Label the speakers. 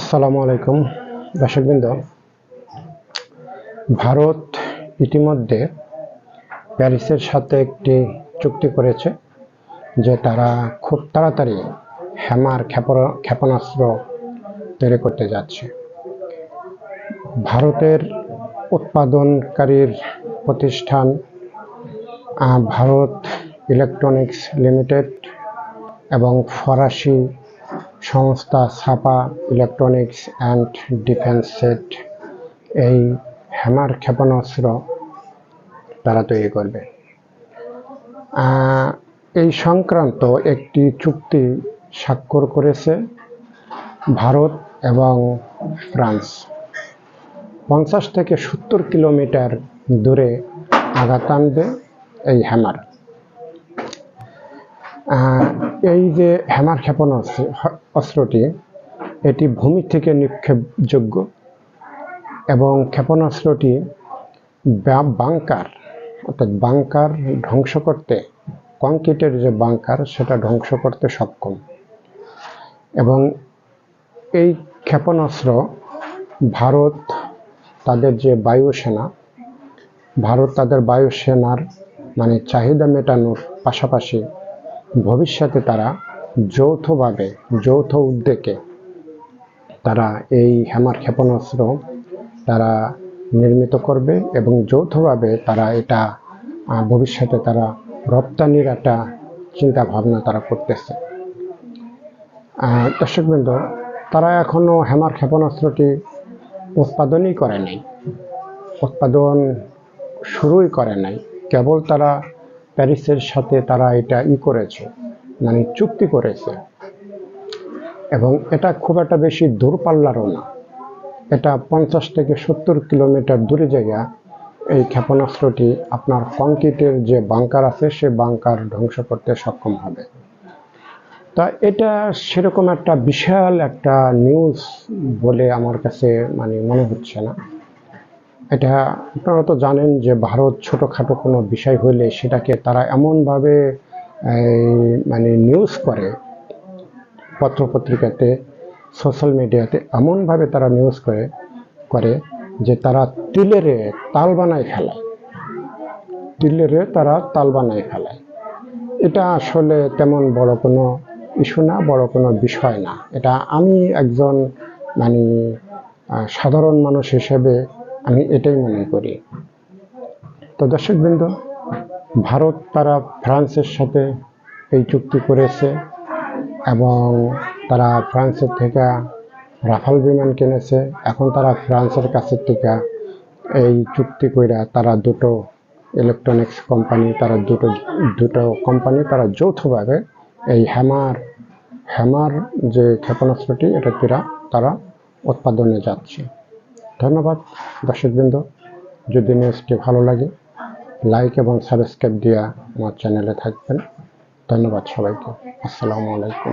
Speaker 1: আসসালামু আলাইকুম, দর্শকবৃন্দ। ভারত ইতিমধ্যে প্যারিসের সাথে একটি চুক্তি করেছে যে তারা খুব তাড়াতাড়ি হ্যামার ক্ষেপণ- ক্ষেপণাস্ত্র তৈরি করতে যাচ্ছে। ভারতের উৎপাদনকারীর প্রতিষ্ঠান ভারত ইলেকট্রনিক্স লিমিটেড এবং ফরাসি সংস্থা ছাপা ইলেকট্রনিক্স অ্যান্ড ডিফেন্স সেট এই হ্যামার ক্ষেপণাস্ত্র তারা তৈরি করবে। এই সংক্রান্ত একটি চুক্তি স্বাক্ষর করেছে ভারত এবং ফ্রান্স। পঞ্চাশ থেকে সত্তর কিলোমিটার দূরে আঘাত আনবে এই হ্যামার। এই যে হ্যামার ক্ষেপণাস্ত্র অস্ত্রটি, এটি ভূমি থেকে নিক্ষেপযোগ্য এবং ক্ষেপণাস্ত্রটি বাংকার, অর্থাৎ বাংকার ধ্বংস করতে, কংক্রিটের যে বাংকার, সেটা ধ্বংস করতে সক্ষম। এবং এই ক্ষেপণাস্ত্র ভারত তাদের যে বায়ুসেনা, ভারত তাদের বায়ুসেনার মানে চাহিদা মেটানোর পাশাপাশি ভবিষ্যতে তারা যৌথভাবে, যৌথ উদ্যোগে তারা এই হ্যামার ক্ষেপণাস্ত্র তারা নির্মিত করবে এবং যৌথভাবে তারা এটা ভবিষ্যতে তারা রপ্তানির একটা চিন্তা ভাবনা তারা করতেছে। দর্শকবৃন্দ, তারা এখনও হ্যামার ক্ষেপণাস্ত্রটি উৎপাদনই করে নাই। উৎপাদন শুরুই করে নাই। কেবল তারা প্যারিসের সাথে তারা এটা ই করেছে মানে চুক্তি করেছে। এবং এটা খুব একটা বেশি দূরপাল্লারও না। এটা পঞ্চাশ থেকে সত্তর কিলোমিটার দূরে জায়গা। এই ক্ষেপণাস্ত্রটি আপনার কংক্রিটের যে বাংকার আছে, সে বাংকার ধ্বংস করতে সক্ষম হবে। তা এটা সেরকম একটা বিশাল একটা নিউজ বলে আমার কাছে মানে মনে হচ্ছে না। এটা আপনারা তো জানেন যে ভারত ছোটোখাটো কোনো বিষয় হলে সেটাকে তারা এমনভাবে মানে নিউজ করে পত্রপত্রিকাতে সোশ্যাল মিডিয়াতে এমনভাবে তারা নিউজ করে করে যে তারা তিলেরে তাল বানায় ফেলায়। তিলেরে তারা তাল বানায় ফেলায়। এটা আসলে তেমন বড় কোনো ইস্যু না, বড় কোনো বিষয় না। এটা আমি একজন মানে সাধারণ মানুষ হিসেবে আমি এটাই মনে করি। তো দর্শকবৃন্দ, ভারত তারা ফ্রান্সের সাথে এই চুক্তি করেছে এবং তারা ফ্রান্সের থেকে রাফাল বিমান কিনেছে। এখন তারা ফ্রান্সের কাছে থেকে এই চুক্তি কইরা তারা দুটো ইলেকট্রনিক্স কোম্পানি তারা দুটো দুটো কোম্পানি তারা যৌথভাবে এই হ্যামার হ্যামার যে ক্ষেপণাস্ত্রটি, এটা তারা উৎপাদনে যাচ্ছে। ধন্যবাদ দর্শকবৃন্দ। যদি নিউজটি ভালো লাগে লাইক এবং সাবস্ক্রাইব দিয়ে আমার চ্যানেলে থাকবেন। ধন্যবাদ সবাইকে। আসসালামু আলাইকুম।